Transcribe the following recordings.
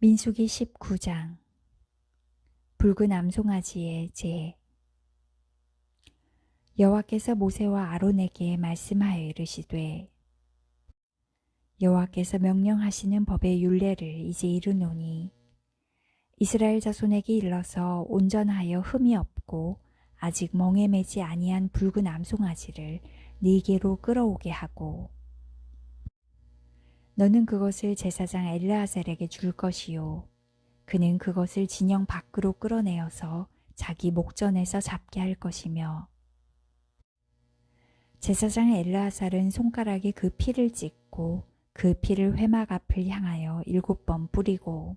민수기 19장. 붉은 암송아지의 제 여호와께서 모세와 아론에게 말씀하여 이르시되 여호와께서 명령하시는 법의 율례를 이제 이르노니 이스라엘 자손에게 일러서 온전하여 흠이 없고 아직 멍에 매지 아니한 붉은 암송아지를 네게로 끌어오게 하고 너는 그것을 제사장 엘르아셀에게 줄 것이요. 그는 그것을 진영 밖으로 끌어내어서 자기 목전에서 잡게 할 것이며 제사장 엘르아살은 손가락에 그 피를 찍고 그 피를 회막 앞을 향하여 일곱 번 뿌리고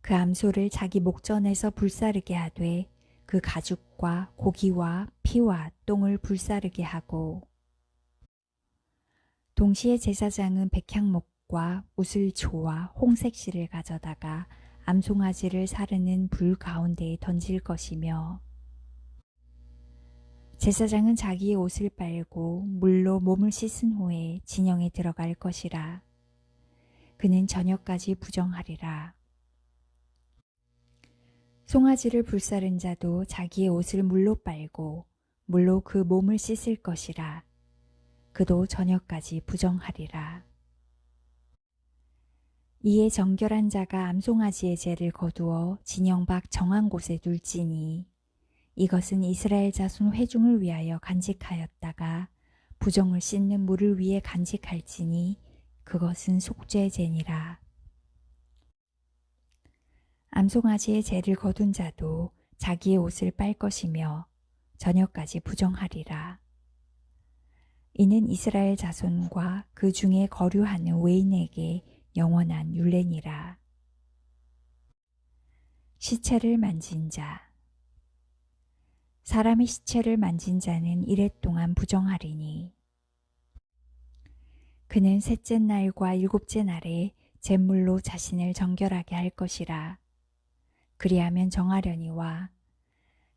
그 암소를 자기 목전에서 불사르게 하되 그 가죽과 고기와 피와 똥을 불사르게 하고 동시에 제사장은 백향목과 우슬초와 홍색실을 가져다가 암송아지를 사르는 불 가운데에 던질 것이며 제사장은 자기의 옷을 빨고 물로 몸을 씻은 후에 진영에 들어갈 것이라. 그는 저녁까지 부정하리라. 송아지를 불사른 자도 자기의 옷을 물로 빨고 물로 그 몸을 씻을 것이라. 그도 저녁까지 부정하리라. 이에 정결한 자가 암송아지의 죄를 거두어 진영 밖 정한 곳에 둘지니 이것은 이스라엘 자손 회중을 위하여 간직하였다가 부정을 씻는 물을 위해 간직할지니 그것은 속죄제니라. 암송아지의 죄를 거둔 자도 자기의 옷을 빨 것이며 저녁까지 부정하리라. 이는 이스라엘 자손과 그 중에 거류하는 외인에게 영원한 율례니라. 시체를 만진 자. 사람의 시체를 만진 자는 이래 동안 부정하리니. 그는 셋째 날과 일곱째 날에 잿물로 자신을 정결하게 할 것이라. 그리하면 정하려니와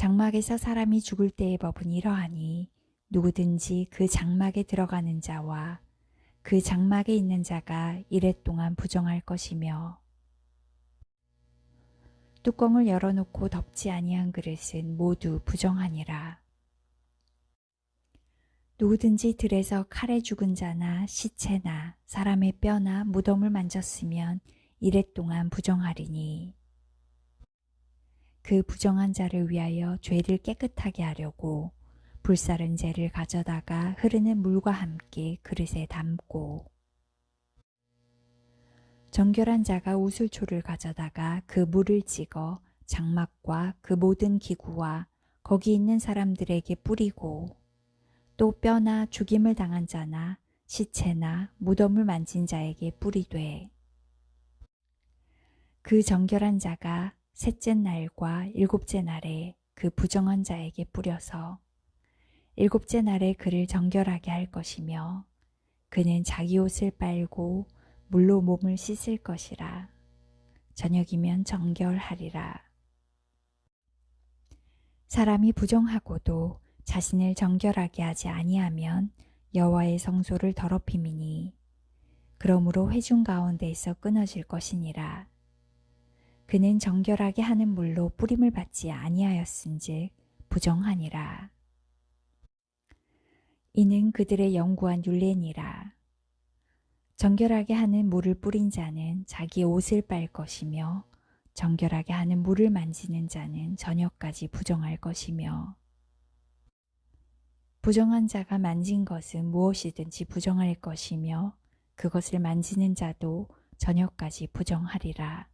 장막에서 사람이 죽을 때의 법은 이러하니 누구든지 그 장막에 들어가는 자와 그 장막에 있는 자가 이래 동안 부정할 것이며 뚜껑을 열어놓고 덮지 아니한 그릇은 모두 부정하니라. 누구든지 들에서 칼에 죽은 자나 시체나 사람의 뼈나 무덤을 만졌으면 이래 동안 부정하리니 그 부정한 자를 위하여 죄를 깨끗하게 하려고 불사른 재를 가져다가 흐르는 물과 함께 그릇에 담고 정결한 자가 우슬초를 가져다가 그 물을 찍어 장막과 그 모든 기구와 거기 있는 사람들에게 뿌리고 또 뼈나 죽임을 당한 자나 시체나 무덤을 만진 자에게 뿌리되 그 정결한 자가 셋째 날과 일곱째 날에 그 부정한 자에게 뿌려서 일곱째 날에 그를 정결하게 할 것이며 그는 자기 옷을 빨고 물로 몸을 씻을 것이라. 저녁이면 정결하리라. 사람이 부정하고도 자신을 정결하게 하지 아니하면 여호와의 성소를 더럽힘이니 그러므로 회중 가운데에서 끊어질 것이니라 그는 정결하게 하는 물로 뿌림을 받지 아니하였은즉 부정하니라. 이는 그들의 영구한 율례니라. 정결하게 하는 물을 뿌린 자는 자기 옷을 빨 것이며 정결하게 하는 물을 만지는 자는 저녁까지 부정할 것이며 부정한 자가 만진 것은 무엇이든지 부정할 것이며 그것을 만지는 자도 저녁까지 부정하리라.